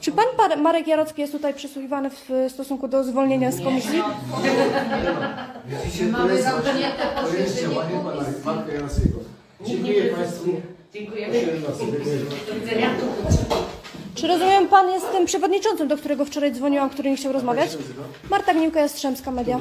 Czy pan Par- Marek Jarocki jest tutaj przysłuchiwany w stosunku do zwolnienia z komisji? Widzicie, to Mamy jest zamknięte to jest posiedzenie działanie pana komisji. Marka Jarosiego. Dziękuję Państwu. Dziękujemy. Dziękuję Do widzenia. Czy rozumiem, pan jest tym przewodniczącym, do którego wczoraj dzwoniłam, który nie chciał rozmawiać? Marta Gniłka, Jastrzębska Media.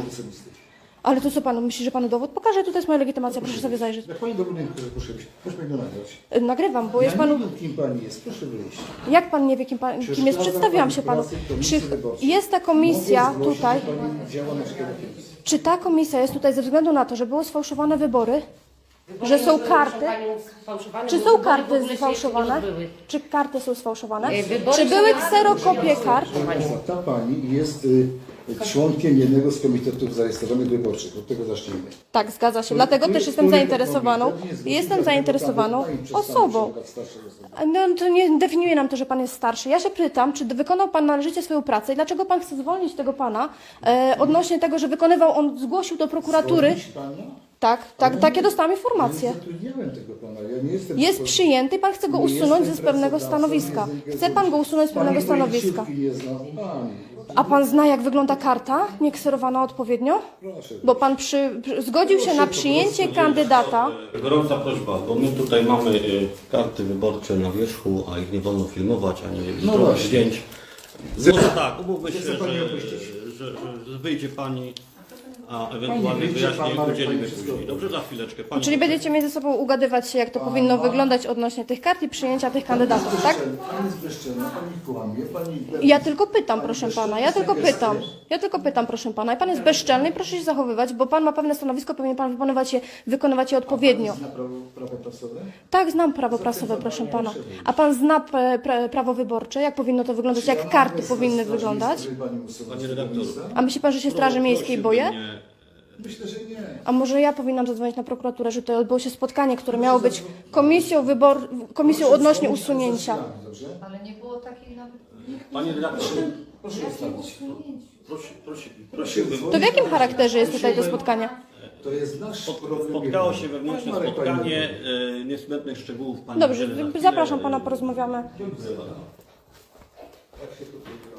Ale to co panu, myśli, że panu dowód? Pokażę, tutaj jest moja legitymacja, proszę sobie zajrzeć. Jak Pani do budynku, proszę wyjść. Proszę Pani go nagrać. Y, Nagrywam, bo jest ja panu... nie wiem, kim Pani jest. Proszę wyjść. Jak pan nie wie, kim, pan, kim jest? Przeszkadza Przedstawiłam pani się panu. pracy komisji Czy wyborczej. jest ta komisja Mogę zgłosić, tutaj? że Pani działa na szkołę komisji. Czy ta komisja jest tutaj ze względu na to, że były sfałszowane wybory? Że są karty? Czy są karty sfałszowane? Czy karty są sfałszowane? Wybory Czy są były kserokopie kart? Proszę Państwa, ta Pani jest y, członkiem jednego z komitetów zarejestrowanych wyborczych. Od tego zacznijmy. Tak, zgadza się. Dlatego też jestem zainteresowaną. Jestem zainteresowaną osobą. No to nie definiuje nam to, że pan jest starszy. Ja się pytam, czy wykonał pan należycie swoją pracę i dlaczego pan chce zwolnić tego pana e, odnośnie tego, że wykonywał on, zgłosił do prokuratury. Tak, tak, takie dostałam Ja informacje. Jest przyjęty i pan chce go usunąć jestem z pewnego stanowiska. Chce pan go usunąć z pewnego Pani stanowiska. A pan zna, jak wygląda karta, nie kserowana odpowiednio? Proszę. Bo pan przy, przy, zgodził się na przyjęcie kandydata. Gorąca prośba, bo my tutaj mamy y, karty wyborcze na wierzchu, a ich nie wolno filmować, ani No właśnie. zdjęć. Może tak, umówmy się, że, że, że wyjdzie Pani, a pan wyjaśnienie Marek udzielimy pani później. Dobrze, za chwileczkę. Pani Czyli będziecie między sobą ugadywać się, jak to powinno wyglądać odnośnie tych kart i przyjęcia tych kandydatów, tak? Pani jest bezczelna, Pani kłamie, Pani... Ja tylko pytam, proszę pana, ja tylko pytam. Ja tylko pytam, proszę pana. I pan jest bezczelny i proszę się zachowywać, bo pan ma pewne stanowisko, powinien pan wykonywać je, wykonywać je odpowiednio. Zna prawo, prawo prasowe? Tak, znam prawo prasowe, proszę pana. A pan zna p- pra- prawo wyborcze, jak powinno to wyglądać, jak karty powinny wyglądać? Panie redaktorze. A myśli pan, że się Straży Miejskiej boję? Myślę, że nie. A może ja powinnam zadzwonić na prokuraturę, że tutaj odbyło się spotkanie, które miało być komisją wybor... komisją odnośnie usunięcia. Dobrze? Ale nie było takiej nawet... Panie redaktorze, Proszę ustawić. prosi, prosi, prosiłbym. To w jakim charakterze jest tutaj to spotkanie? To jest nasz problem. Spotkało się wewnętrzne Marek, pani spotkanie, y, niezbędnych szczegółów Pani Dobrze, zapraszam pana, porozmawiamy. Spotkanie, mogę wyjść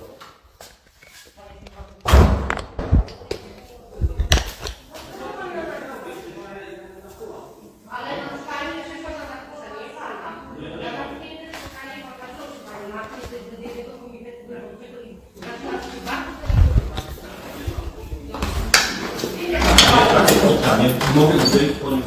Não sei quando.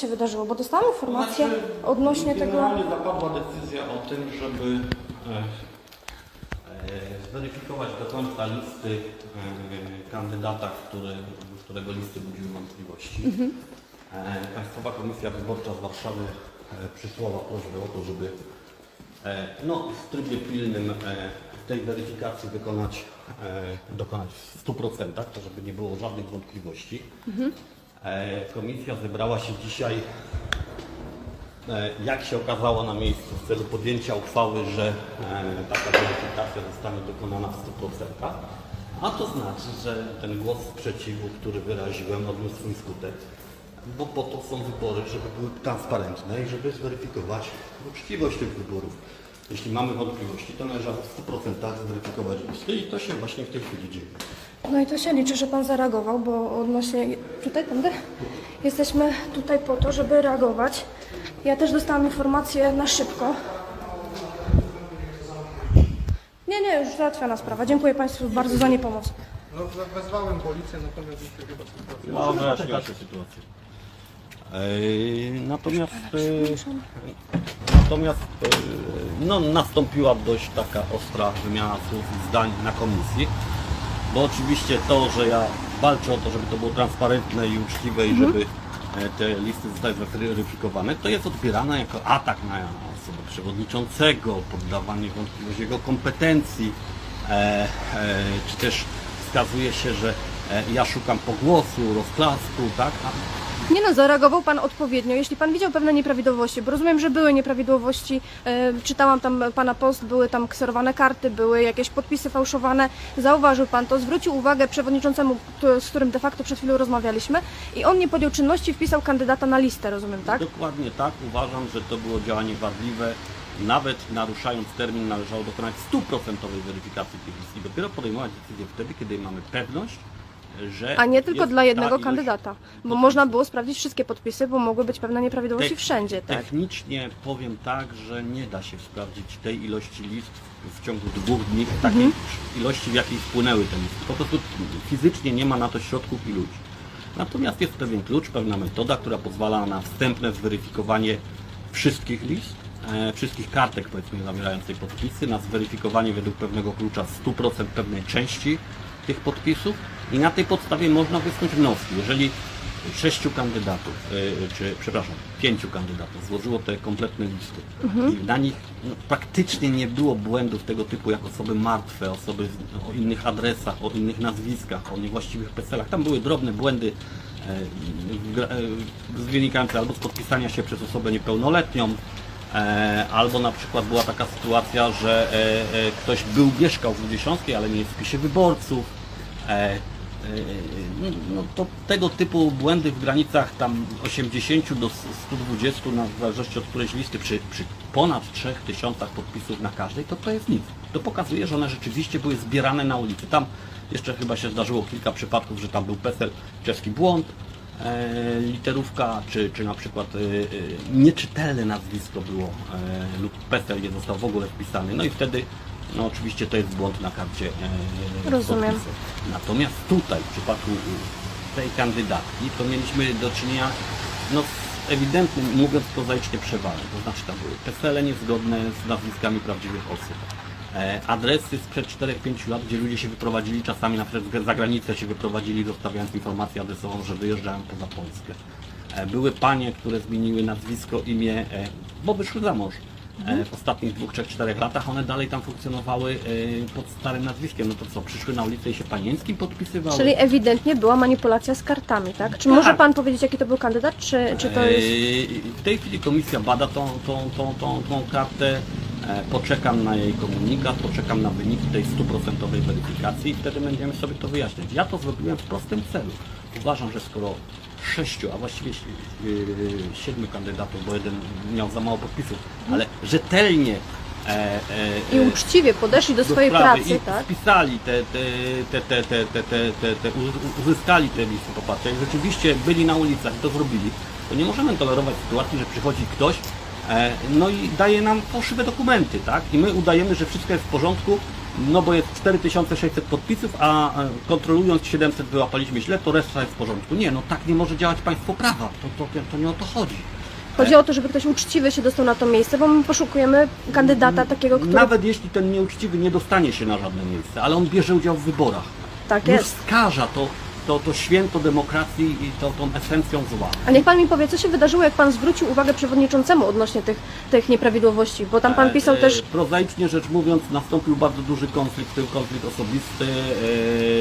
Się wydarzyło, bo dostałam informację odnośnie tego... Generalnie zapadła decyzja o tym, żeby e, e, zweryfikować do końca listy e, kandydata, który, którego listy budziły wątpliwości. E, Państwowa Komisja Wyborcza z Warszawy e, przysłała prośbę o to, żeby e, no, w trybie pilnym e, tej weryfikacji wykonać, e, dokonać w 100%, to żeby nie było żadnych wątpliwości. E, Komisja zebrała się dzisiaj E, jak się okazało na miejscu w celu podjęcia uchwały, że e, taka weryfikacja zostanie dokonana w 100%, a to znaczy, że ten głos sprzeciwu, który wyraziłem, odniósł swój skutek, bo po to są wybory, żeby były transparentne i żeby zweryfikować uczciwość tych wyborów. Jeśli mamy wątpliwości, to należy w 100% zweryfikować listy i to się właśnie w tej chwili dzieje. No i to się liczy, że pan zareagował, bo odnośnie... Tutaj, tędy? Jesteśmy tutaj po to, żeby reagować. Ja też dostałam informację na szybko. Nie, nie, już załatwiona sprawa. Dziękuję Państwu bardzo za niepomoc. No we- wezwałem policję, natomiast już chyba sytuacja. No. Ej, Natomiast, e, natomiast e, no, nastąpiła dość taka ostra wymiana słów i zdań na komisji, bo oczywiście to, że ja walczę o to, żeby to było transparentne i uczciwe i żeby e, te listy zostały zweryfikowane, to jest odbierana jako atak na osobę przewodniczącego, poddawanie wątpliwości jego kompetencji, e, e, czy też wskazuje się, że e, ja szukam pogłosu, rozklasku, tak? Nie no, zareagował Pan odpowiednio. Jeśli Pan widział pewne nieprawidłowości, bo rozumiem, że były nieprawidłowości, e, czytałam tam Pana post, były tam kserowane karty, były jakieś podpisy fałszowane, zauważył Pan to, zwrócił uwagę przewodniczącemu, z którym de facto przed chwilą rozmawialiśmy i on nie podjął czynności, wpisał kandydata na listę, rozumiem, tak? Dokładnie tak. Uważam, że to było działanie wadliwe. Nawet naruszając termin należało dokonać stuprocentowej weryfikacji tych list i dopiero podejmować decyzję wtedy, kiedy mamy pewność, że... A nie tylko jest dla jednego kandydata, bo podpisów. można było sprawdzić wszystkie podpisy, bo mogły być pewne nieprawidłowości Tek- wszędzie, tak? Technicznie powiem tak, że nie da się sprawdzić tej ilości list w ciągu dwóch dni, takiej Mhm. ilości, w jakiej wpłynęły te listy. Po prostu fizycznie nie ma na to środków i ludzi. Natomiast jest pewien klucz, pewna metoda, która pozwala na wstępne zweryfikowanie wszystkich list, e, wszystkich kartek powiedzmy zawierających podpisy, na zweryfikowanie według pewnego klucza 100% pewnej części tych podpisów i na tej podstawie można wysnuć wnioski. Jeżeli sześciu kandydatów, e, czy przepraszam, pięciu kandydatów złożyło te kompletne listy i na nich no, praktycznie nie było błędów tego typu jak osoby martwe, osoby o innych adresach, o innych nazwiskach, o niewłaściwych PESEL-ach. Tam były drobne błędy e, e, wynikające albo z podpisania się przez osobę niepełnoletnią, albo na przykład była taka sytuacja, że ktoś był, mieszkał w Ludziesiąskiej, ale nie jest w spisie wyborców. E, e, no, no to tego typu błędy w granicach tam 80 do 120 na zależności od którejś listy przy, przy ponad 3000 podpisów na każdej, to to jest nic. To pokazuje, że one rzeczywiście były zbierane na ulicy. Tam jeszcze chyba się zdarzyło kilka przypadków, że tam był PESEL czeski błąd, e, literówka, czy, czy na przykład e, e, nieczytelne nazwisko było e, lub PESEL nie został w ogóle wpisany. No i wtedy no oczywiście to jest błąd na karcie e, Rozumiem. podpisu. Natomiast tutaj, w przypadku tej kandydatki, to mieliśmy do czynienia no, z ewidentnym, mówiąc prozaicznie, przewalem. To znaczy tam były PESEL-e niezgodne z nazwiskami prawdziwych osób. E, adresy sprzed 4-5 lat, gdzie ludzie się wyprowadzili, czasami na przykład za granicę się wyprowadzili, zostawiając informację adresową, że wyjeżdżają poza Polskę. E, były panie, które zmieniły nazwisko, imię, e, bo wyszły za mąż. E, w ostatnich dwóch, trzech, czterech latach one dalej tam funkcjonowały e, pod starym nazwiskiem. No to co, przyszły na ulicę i się panieńskim podpisywały? Czyli ewidentnie była manipulacja z kartami, tak? Czy Tak. może Pan powiedzieć, jaki to był kandydat, czy, czy to jest... Eee, W tej chwili komisja bada tą, tą, tą, tą, tą kartę. E, Poczekam na jej komunikat, poczekam na wyniki tej stuprocentowej weryfikacji i wtedy będziemy sobie to wyjaśniać. Ja to zrobiłem w prostym celu. Uważam, że skoro sześciu, a właściwie yy, siedmiu kandydatów, bo jeden miał za mało podpisów, ale rzetelnie e, e, I e, uczciwie podeszli do swojej sprawy pracy, i tak? spisali te, te, te, te, te, te, te, te, te uz- uzyskali te listy poparcia i rzeczywiście byli na ulicach i to zrobili, to nie możemy tolerować sytuacji, że przychodzi ktoś no i daje nam fałszywe dokumenty, tak? I my udajemy, że wszystko jest w porządku, no bo jest 4600 podpisów, a e, kontrolując 700 wyłapaliśmy źle, to reszta jest w porządku. Nie, no tak nie może działać państwo prawa, to, to, to nie o to chodzi. Chodzi o to, żeby ktoś uczciwy się dostał na to miejsce, bo my poszukujemy kandydata takiego, który... Nawet jeśli ten nieuczciwy nie dostanie się na żadne miejsce, ale on bierze udział w wyborach. Tak już jest. skaża to, to, to święto demokracji i to, tą esencją zła. A niech Pan mi powie, co się wydarzyło, jak Pan zwrócił uwagę przewodniczącemu odnośnie tych, tych nieprawidłowości, bo tam Pan pisał E, też... Prozaicznie rzecz mówiąc, nastąpił bardzo duży konflikt, konflikt osobisty. E,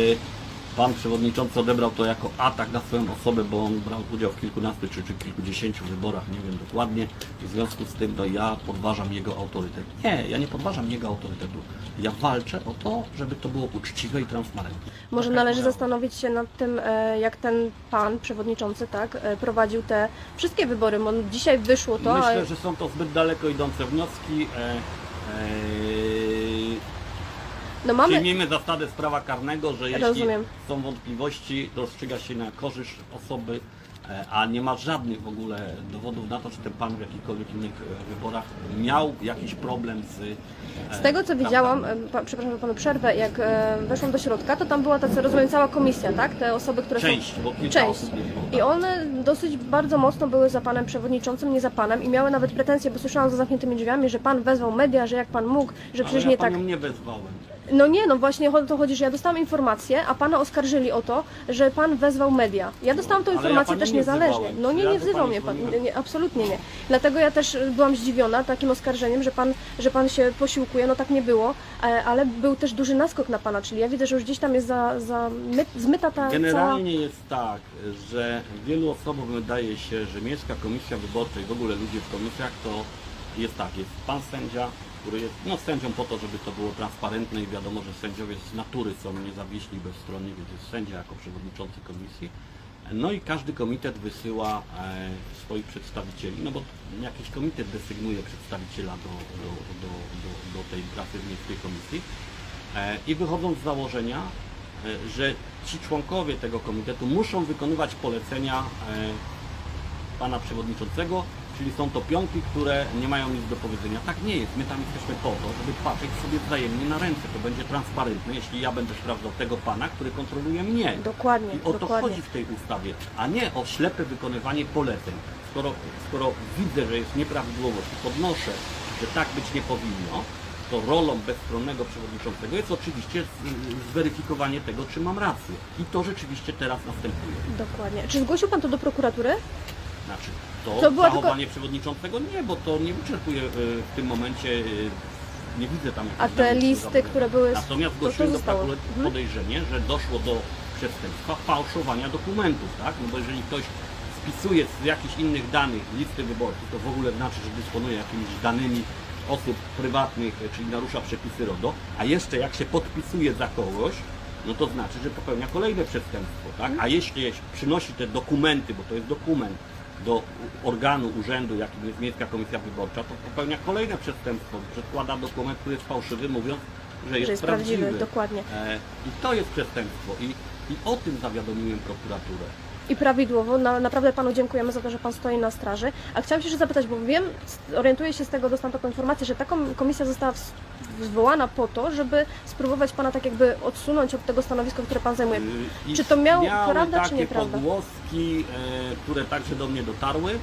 Pan przewodniczący odebrał to jako atak na swoją osobę, bo on brał udział w kilkunastu czy, czy kilkudziesięciu wyborach, nie wiem dokładnie. W związku z tym no, ja podważam jego autorytet. Nie, ja nie podważam jego autorytetu. Ja walczę o to, żeby to było uczciwe i transparentne. Może Tak jak należy zastanowić się nad tym, e, jak ten Pan przewodniczący, tak, e, prowadził te wszystkie wybory, bo dzisiaj wyszło to, Myślę, że są to zbyt daleko idące wnioski. E, e, No mamy... Przyjmijmy zasadę z prawa karnego, że jeśli Rozumiem. są wątpliwości, rozstrzyga się na korzyść osoby, e, a nie ma żadnych w ogóle dowodów na to, że ten pan w jakichkolwiek innych e, wyborach miał jakiś problem z. e, Z tego co widziałam, pa, przepraszam za panu przerwę, jak weszłam do środka, to tam była tacy, rozumiem, cała komisja, tak? Te osoby, które Część, są... bo kilka Część. osób było. I one dosyć bardzo mocno były za panem przewodniczącym, nie za panem i miały nawet pretensje, bo słyszałam za zamkniętymi drzwiami, że pan wezwał media, że jak pan mógł, że przecież Ale nie ja tak. nie wezwałem. No nie, no właśnie o to chodzi, że ja dostałam informację, a pana oskarżyli o to, że pan wezwał media. Ja dostałam tą Ale ja informację pani też nie niezależnie. wzywałem. No nie, Ja nie do wzywał pani mnie pan, dzwoniłem. nie, absolutnie nie. Dlatego ja też byłam zdziwiona takim oskarżeniem, że pan, że pan się posiłkuje, no tak nie było, e, ale był też duży naskok na pana, czyli ja widzę, że już gdzieś tam jest za, za my, zmyta ta cała... Generalnie jest tak, że wielu osobom wydaje się, że Miejska Komisja Wyborcza i w ogóle ludzie w komisjach to jest tak, jest pan sędzia, który jest no, sędzią po to, żeby to było transparentne i wiadomo, że sędziowie z natury są niezawiśli, bezstronni, więc jest sędzia jako przewodniczący komisji. No i każdy komitet wysyła e, swoich przedstawicieli, no bo jakiś komitet desygnuje przedstawiciela do, do, do, do, do tej pracy w Miejskiej Komisji. E, I wychodzą z założenia, e, że ci członkowie tego komitetu muszą wykonywać polecenia pana przewodniczącego, czyli są to pionki, które nie mają nic do powiedzenia. Tak nie jest. My tam jesteśmy po to, żeby patrzeć sobie wzajemnie na ręce. To będzie transparentne, jeśli ja będę sprawdzał tego pana, który kontroluje mnie. Dokładnie, I o to dokładnie. chodzi w tej ustawie, a nie o ślepe wykonywanie poleceń. Skoro, skoro widzę, że jest nieprawidłowość i podnoszę, że tak być nie powinno, to rolą bezstronnego przewodniczącego jest oczywiście zweryfikowanie tego, czy mam rację. I to rzeczywiście teraz następuje. Dokładnie. Czy zgłosił pan to do prokuratury? Znaczy, to, To była zachowanie przewodniczącego nie, bo to nie wyczerpuje e, w tym momencie, e, nie widzę tam A te listy, które były... Natomiast to- to zgłosiłem do prokuratury Mhm. podejrzenie, że doszło do przestępstwa fałszowania dokumentów, tak? No bo jeżeli ktoś spisuje z jakichś innych danych listy wyborców, to w ogóle znaczy, że dysponuje jakimiś danymi osób prywatnych, e, czyli narusza przepisy RODO, a jeszcze jak się podpisuje za kogoś, no to znaczy, że popełnia kolejne przestępstwo, tak? A jeśli przynosi te dokumenty, bo to jest dokument, do organu, urzędu, jakim jest Miejska Komisja Wyborcza, to popełnia kolejne przestępstwo. Przedkłada dokument, który jest fałszywy, mówiąc, że jest, Że jest prawdziwy. prawdziwy, dokładnie. E, I to jest przestępstwo. I, I o tym zawiadomiłem prokuraturę. I prawidłowo, na, naprawdę Panu dziękujemy za to, że Pan stoi na straży. A chciałam się jeszcze zapytać, bo wiem, orientuję się z tego, dostałam taką informację, że taką komisja została zwołana po to, żeby spróbować Pana tak jakby odsunąć od tego stanowiska, które Pan zajmuje. Y, I Czy to miał istniały prawda, czy nieprawda? pogłoski, e, które także do mnie dotarły,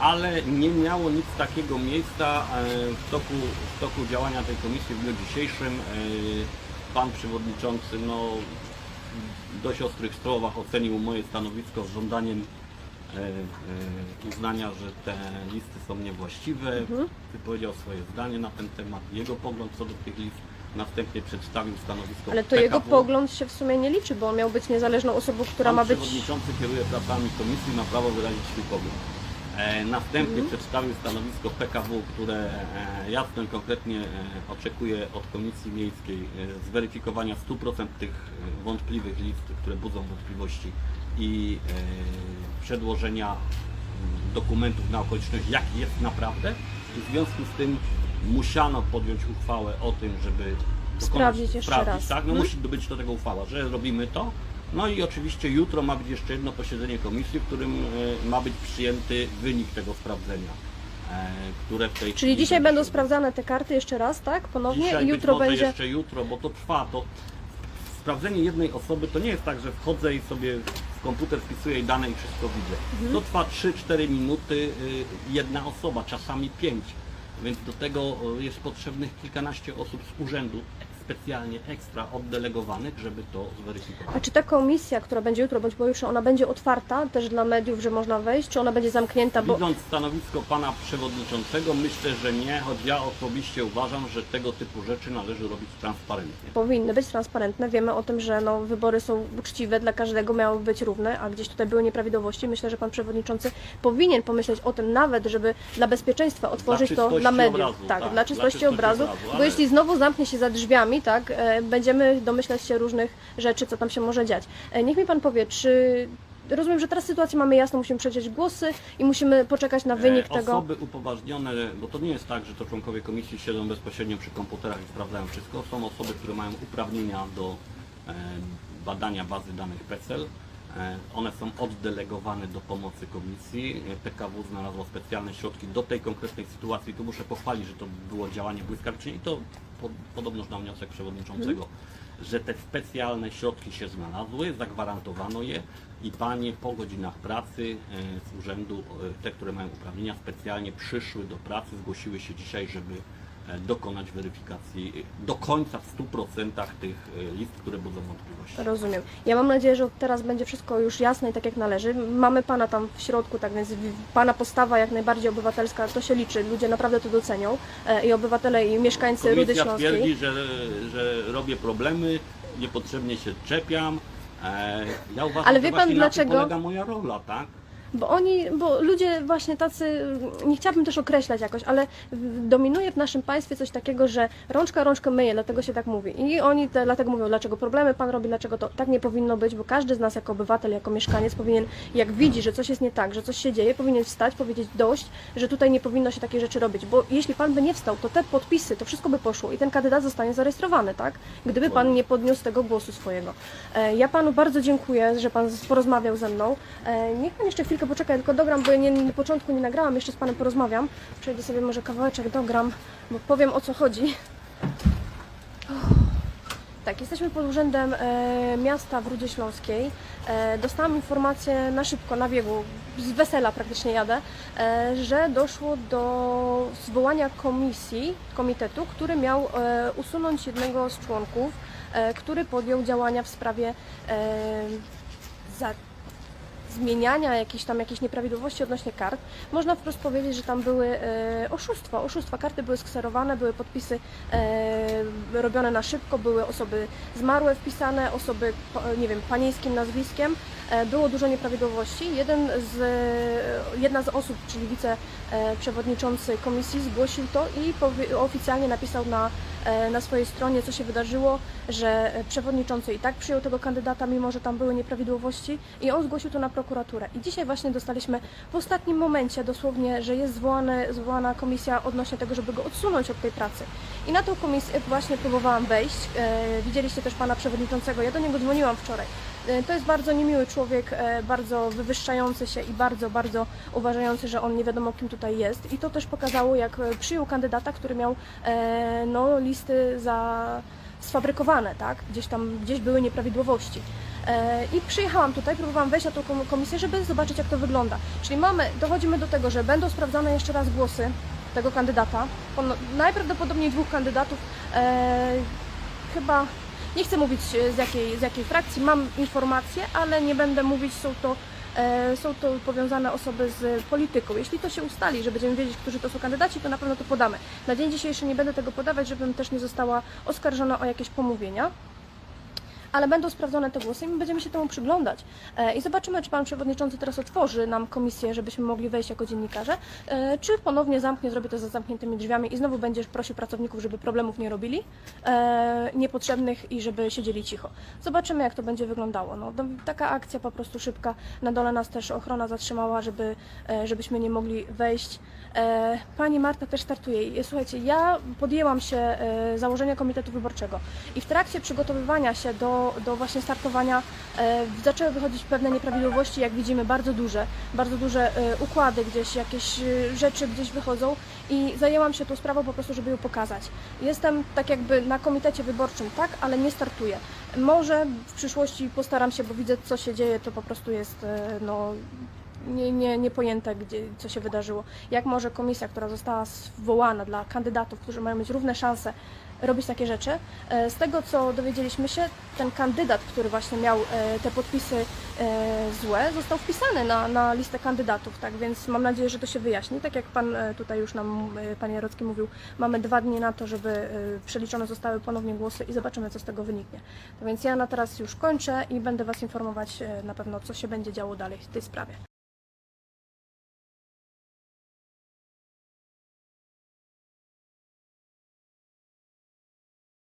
ale nie miało nic takiego miejsca e, w toku, w toku działania tej komisji w dniu dzisiejszym. E, Pan przewodniczący no, dość ostrych słowach ocenił moje stanowisko z żądaniem e, e, uznania, że te listy są niewłaściwe. Mhm. Wypowiedział swoje zdanie na ten temat, jego pogląd co do tych list. Następnie przedstawił stanowisko Ale to jego PKW. pogląd się w sumie nie liczy, bo on miał być niezależną osobą, która Pan ma być... przewodniczący kieruje pracami komisji, ma prawo wyrazić swój pogląd. E, następnie Mhm. przedstawił stanowisko PKW, które e, jasno i konkretnie e, oczekuje od Komisji Miejskiej zweryfikowania 100% tych wątpliwych list, które budzą wątpliwości i przedłożenia mm, dokumentów na okoliczność, jaki jest naprawdę. I w związku z tym musiano podjąć uchwałę o tym, żeby dokonać- Sprawdzić jeszcze sprawdzić, raz. Tak? No Mhm. musi być do tego uchwała, że robimy to. No i oczywiście jutro ma być jeszcze jedno posiedzenie komisji, w którym e, ma być przyjęty wynik tego sprawdzenia, e, które w tej Czyli dzisiaj będą sprawdzane te karty jeszcze raz, tak? Ponownie Dzisiaj i być jutro może będzie... jeszcze jutro, bo to trwa. To sprawdzenie jednej osoby to nie jest tak, że wchodzę i sobie w komputer wpisuję jej dane i wszystko widzę. Mhm. To trwa 3-4 minuty y, jedna osoba, czasami 5. Więc do tego y, jest potrzebnych kilkanaście osób z urzędu specjalnie ekstra oddelegowanych, żeby to zweryfikować. A czy ta komisja, która będzie jutro bądź pojutrze, ona będzie otwarta też dla mediów, że można wejść, czy ona będzie zamknięta, bo... Widząc stanowisko pana przewodniczącego, myślę, że nie, choć ja osobiście uważam, że tego typu rzeczy należy robić transparentnie. powinny być transparentne. Wiemy o tym, że no, wybory są uczciwe, dla każdego miały być równe, a gdzieś tutaj były nieprawidłowości. Myślę, że pan przewodniczący powinien pomyśleć o tym nawet, żeby dla bezpieczeństwa otworzyć to czystości dla mediów. obrazu, tak, tak, dla dla czystości czystości obrazu, obrazu, bo ale- jeśli znowu zamknie się za drzwiami, tak, e, będziemy domyślać się różnych rzeczy, co tam się może dziać. E, niech mi pan powie, czy rozumiem, że teraz sytuację mamy jasną, musimy przeciąć głosy i musimy poczekać na wynik E, tego. Osoby upoważnione, bo to nie jest tak, że to członkowie komisji siedzą bezpośrednio przy komputerach i sprawdzają wszystko. Są osoby, które mają uprawnienia do e, badania bazy danych PESEL. E, One są oddelegowane do pomocy komisji. E, PKW znalazło specjalne środki do tej konkretnej sytuacji. Tu muszę pochwalić, że to było działanie błyskawiczne i to po, podobnoż na wniosek przewodniczącego, że te specjalne środki się znalazły, zagwarantowano je i panie po godzinach pracy e, z urzędu, te, które mają uprawnienia, specjalnie przyszły do pracy, zgłosiły się dzisiaj, żeby dokonać weryfikacji e, do końca w 100% tych e, list, które budzą wątpliwości. Rozumiem. Ja mam nadzieję, że teraz będzie wszystko już jasne i tak jak należy. Mamy pana tam w środku, tak więc pana postawa jak najbardziej obywatelska, to się liczy. Ludzie naprawdę to docenią. E, I obywatele, i mieszkańcy Rudy Komisja Śląskiej. twierdzi, że, że robię problemy, niepotrzebnie się czepiam. E, Ja uważam, Ale że wie pan właśnie na dlaczego? polega moja rola, tak? Bo oni, bo ludzie właśnie tacy, nie chciałabym też określać jakoś, ale dominuje w naszym państwie coś takiego, że rączka rączkę myje, dlatego się tak mówi. I oni te, dlatego mówią, dlaczego problemy pan robi, dlaczego to tak nie powinno być, bo każdy z nas jako obywatel, jako mieszkaniec powinien, jak widzi, że coś jest nie tak, że coś się dzieje, powinien wstać, powiedzieć dość, że tutaj nie powinno się takie rzeczy robić, bo jeśli pan by nie wstał, to te podpisy, to wszystko by poszło i ten kandydat zostanie zarejestrowany, tak? Gdyby pan nie podniósł tego głosu swojego. E, Ja panu bardzo dziękuję, że pan porozmawiał ze mną. E, Niech pan jeszcze chwilkę poczeka, ja tylko dogram, bo ja nie, na początku nie nagrałam, jeszcze z panem porozmawiam. Przejdę sobie może kawałeczek, dogram, bo powiem o co chodzi. Tak, jesteśmy pod urzędem e, miasta w Rudzie Śląskiej. E, dostałam informację na szybko, na biegu, z wesela praktycznie jadę, e, że doszło do zwołania komisji, komitetu, który miał e, usunąć jednego z członków, e, który podjął działania w sprawie e, za, zmieniania jakichś tam jakichś nieprawidłowości odnośnie kart. Można wprost powiedzieć, że tam były e, oszustwa. Oszustwa karty były skserowane, były podpisy e, robione na szybko, były osoby zmarłe wpisane, osoby, nie wiem, panieńskim nazwiskiem. E, było dużo nieprawidłowości. Jeden z, jedna z osób, czyli wiceprzewodniczący komisji zgłosił to i oficjalnie napisał na, e, na swojej stronie, co się wydarzyło, że e, przewodniczący i tak przyjął tego kandydata, mimo że tam były nieprawidłowości i on zgłosił to na prokuraturę. I dzisiaj właśnie dostaliśmy w ostatnim momencie dosłownie, że jest zwołane, zwołana komisja odnośnie tego, żeby go odsunąć od tej pracy. I na tą komisję właśnie próbowałam wejść. E, widzieliście też pana przewodniczącego, ja do niego dzwoniłam wczoraj. E, To jest bardzo niemiły człowiek, e, bardzo wywyższający się i bardzo, bardzo uważający, że on nie wiadomo kim tutaj jest. I to też pokazało, jak e, przyjął kandydata, który miał no, listy za sfabrykowane, tak? Gdzieś tam, gdzieś były nieprawidłowości. I przyjechałam tutaj, próbowałam wejść na tą kom- komisję, żeby zobaczyć jak to wygląda. Czyli mamy, dochodzimy do tego, że będą sprawdzane jeszcze raz głosy tego kandydata. Najprawdopodobniej dwóch kandydatów. Chyba nie chcę mówić e, z jakiej, z jakiej frakcji, mam informacje, ale nie będę mówić, są to, e, są to powiązane osoby z polityką. Jeśli to się ustali, że będziemy wiedzieć, którzy to są kandydaci, to na pewno to podamy. Na dzień dzisiejszy nie będę tego podawać, żebym też nie została oskarżona o jakieś pomówienia. Ale będą sprawdzone te głosy i my będziemy się temu przyglądać. E, I zobaczymy, czy pan przewodniczący teraz otworzy nam komisję, żebyśmy mogli wejść jako dziennikarze, e, czy ponownie zamknie, zrobi to za zamkniętymi drzwiami i znowu będzie prosił pracowników, żeby problemów nie robili, e, niepotrzebnych i żeby siedzieli cicho. Zobaczymy, jak to będzie wyglądało. No, taka akcja po prostu szybka. Na dole nas też ochrona zatrzymała, żeby, żebyśmy nie mogli wejść. Pani Marta też startuje. Słuchajcie, ja podjęłam się założenia Komitetu Wyborczego i w trakcie przygotowywania się do, do właśnie startowania e, zaczęły wychodzić pewne nieprawidłowości, jak widzimy, bardzo duże, bardzo duże e, układy gdzieś, jakieś e, rzeczy gdzieś wychodzą i zajęłam się tą sprawą po prostu, żeby ją pokazać. Jestem tak jakby na komitecie wyborczym, tak, ale nie startuję. Może w przyszłości postaram się, bo widzę co się dzieje, to po prostu jest no, nie, nie, niepojęte, gdzie, co się wydarzyło. Jak może komisja, która została zwołana dla kandydatów, którzy mają mieć równe szanse, robić takie rzeczy? E, Z tego, co dowiedzieliśmy się, ten kandydat, który właśnie miał e, te podpisy e, złe, został wpisany na, na listę kandydatów, tak więc mam nadzieję, że to się wyjaśni. Tak jak Pan tutaj już nam, Panie Jarocki mówił, mamy dwa dni na to, żeby przeliczone zostały ponownie głosy i zobaczymy, co z tego wyniknie. To więc ja na teraz już kończę i będę Was informować na pewno, co się będzie działo dalej w tej sprawie.